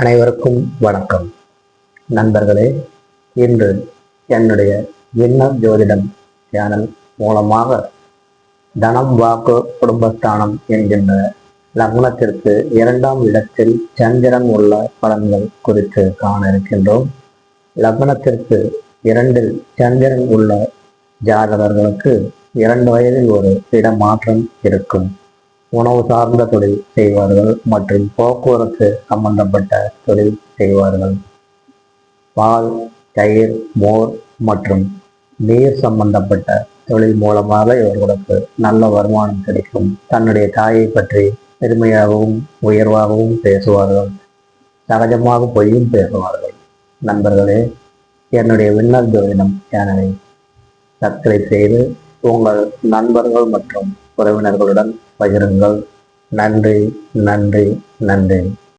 அனைவருக்கும் வணக்கம். நண்பர்களே இன்று என்னுடைய விண்ணர் ஜோதிடம் சேனல் மூலமாக தனம் வாக்கு குடும்பஸ்தானம் என்கின்ற லக்னத்திற்கு இரண்டாம் இடத்தில் சந்திரன் உள்ள பலன்கள் குறித்து காண இருக்கின்றோம். லக்னத்திற்கு இரண்டில் சந்திரன் உள்ள ஜாதகர்களுக்கு இரண்டு வயதில் ஒரு இடமாற்றம் இருக்கும். உணவு சார்ந்த தொழில் செய்வார்கள் மற்றும் போக்குவரத்து சம்பந்தப்பட்ட தொழில் செய்வார்கள். பால் தயிர் மோர் மற்றும் நீர் சம்பந்தப்பட்ட தொழில் மூலமாக இவர்களுக்கு நல்ல வருமானம் கிடைக்கும். தன்னுடைய தாயை பற்றி பெருமையாகவும் உயர்வாகவும் பேசுவார்கள். சகஜமாக பொய்யும் பேசுவார்கள். நண்பர்களே என்னுடைய விண்ணர் ஜோதிடம் சேனலை சப்ஸ்கிரைப் செய்து உங்கள் நண்பர்கள் மற்றும் உறவினர்களுடன் பகிருங்கள். நன்றி நன்றி நன்றி.